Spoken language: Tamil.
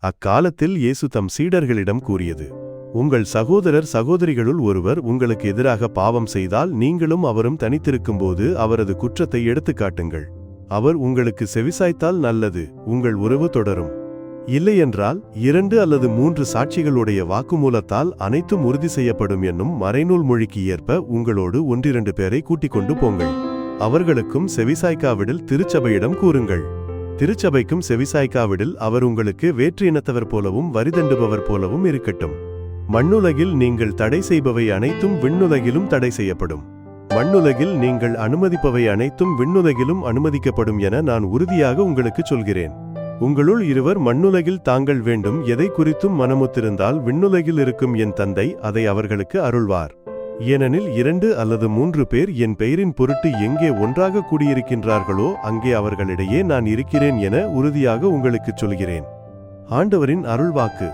அக்காலத்தில் இயேசு தம் சீடர்களிடம் கூறியது உங்கள் சகோதரர் சகோதரிகளுள் ஒருவர் உங்களுக்கு எதிராக பாவம் செய்தால் நீங்களும் அவரும் தனித்திருக்கும்போது அவரது குற்றத்தை எடுத்துக் காட்டுங்கள். அவர் உங்களுக்கு செவிசாய்த்தால் நல்லது உங்கள் உறவு தொடரும். இல்லையென்றால் இரண்டு அல்லது மூன்று சாட்சிகளுடைய வாக்குமூலத்தால் அனைத்தும் உறுதி செய்யப்படும் என்னும் மறைநூல் மொழிக்கு ஏற்ப உங்களோடு ஒன்றிரண்டு பேரை கூட்டிக் கொண்டு போங்கள். அவர்களுக்கும் செவிசாய்க்காவிடில் திருச்சபையிடம் கூறுங்கள். திருச்சபைக்கும் செவிசாய்க்காவிடில் அவர் உங்களுக்கு வேற்று இனத்தவர் போலவும் வரிதண்டுபவர் போலவும் இருக்கட்டும். மண்ணுலகில் நீங்கள் தடை செய்பவை அனைத்தும் விண்ணுலகிலும் தடை செய்யப்படும். மண்ணுலகில் நீங்கள் அனுமதிப்பவை அனைத்தும் விண்ணுலகிலும் அனுமதிக்கப்படும் என நான் உறுதியாக உங்களுக்குச் சொல்கிறேன். உங்களுள் இருவர் மண்ணுலகில் தாங்கள் வேண்டும் எதை குறித்தும் மனமுத்திருந்தால் விண்ணுலகில் இருக்கும் என் தந்தை அதை அவர்களுக்கு அருள்வார். ஏனெனில் இரண்டு அல்லது மூன்று பேர் என் பெயரின் பொருட்டு எங்கே ஒன்றாக கூடியிருக்கின்றார்களோ அங்கே அவர்களிடையே நான் இருக்கிறேன் என உறுதியாக உங்களுக்குச் சொல்கிறேன். ஆண்டவரின் அருள்வாக்கு.